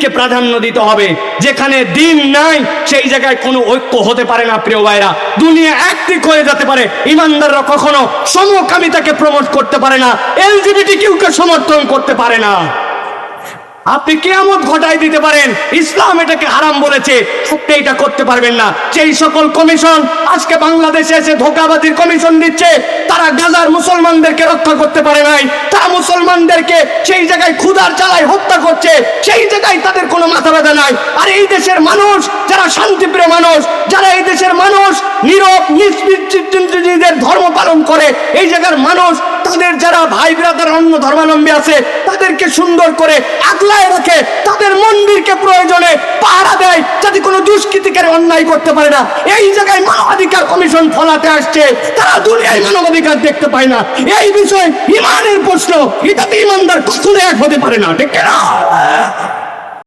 দিনকে প্রাধান্য দিতে হবে। যেখানে দিন নাই, সেই জায়গায় কোনো ঐক্য হতে পারে না, প্রিয় ভাইরা। দুনিয়া একদিক হয়ে যেতে পারে, ইমানদাররা কখনো সমকামিতাকে প্রমোট করতে পারে না এলজিবিটি কিউকে সমর্থন করতে পারে না। আপনি কেয়ামত ঘটাই দিতে পারেন, ইসলাম এটাকে হারাম বলেছে আপনি এটা করতে পারবেন না। যেই সকল কমিশন আজকে বাংলাদেশে এসে ধোকাবাজির কমিশন দিচ্ছে, তারা গাজার মুসলমানদেরকে রক্ষা করতে পারে নাই তারা মুসলমানদেরকে সেই জায়গায় ক্ষুধার চালায় হত্যা করছে, সেই জায়গায় তাদের কোনো মাথা ব্যথা নাই। আর এই দেশের মানুষ, যারা শান্তিপ্রিয় মানুষ, যারা এই দেশের মানুষ নীরব নিষ্পৃদের ধর্ম পালন করে, এই জায়গার মানুষ, তাদের যারা ভাই ব্রাদার অন্য ধর্মাবলম্বী আছে, তাদেরকে সুন্দর করে আগলায় রাখে, তাদের মন্দিরকে প্রয়োজনে পাহারা দেয় যাতে কোনো দুষ্কৃতিকারী অন্যায় করতে পারে না। এই জায়গায় মানবাধিকার কমিশন ফলাতে আসছে। তারা দুনিয়ায় মানবাধিকার দেখতে পায় না। এই বিষয়ে ইমানের প্রশ্ন। এটা তো ইমানদার কখনো এক হতে পারে না। ঠিক না